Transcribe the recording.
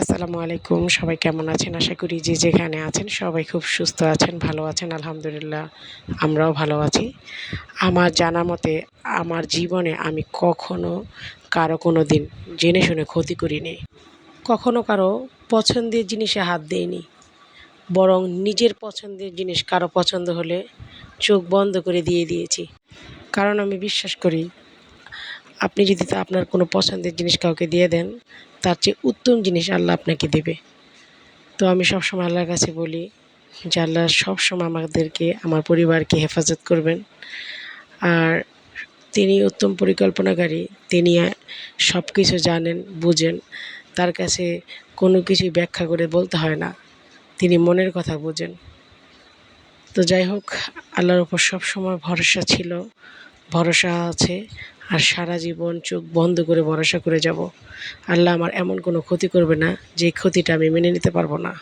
আসসালামু আলাইকুম। সবাই কেমন আছেন? আশা করি যে যেখানে আছেন সবাই খুব সুস্থ আছেন, ভালো আছেন, আলহামদুলিল্লাহ, আমরাও ভালো আছি। আমার জানা মতে আমার জীবনে আমি কখনো কারও কোনো দিন জেনে শুনে ক্ষতি করিনি। কখনো কারও পছন্দের জিনিসে হাত দিইনি। বরং নিজের পছন্দের জিনিস কারও পছন্দ হলে চোখ বন্ধ করে দিয়ে দিয়েছি। কারণ আমি বিশ্বাস করি, আপনি যদি তা আপনার কোনো পছন্দের জিনিস কাউকে দিয়ে দেন তার চেয়ে উত্তম জিনিস আল্লাহ আপনাকে দেবে। তো আমি সবসময় আল্লাহর কাছে বলি যে আল্লাহ সবসময় আমাদেরকে, আমার পরিবারকে হেফাজত করবেন। আর তিনি উত্তম পরিকল্পনাকারী, তিনি সব কিছু জানেন, বুঝেন। তার কাছে কোনো কিছুই ব্যাখ্যা করে বলতে হয় না। তিনি মনের কথা বুঝেন। তো যাই হোক, আল্লাহর উপর সবসময় ভরসা ছিল। ভরসা আছে আর সারা জীবন চোখ বন্ধ করে ভরসা করে যাব। আল্লাহ আমার এমন কোনো ক্ষতি করবে না যে ক্ষতিটা আমি মেনে নিতে পারব না।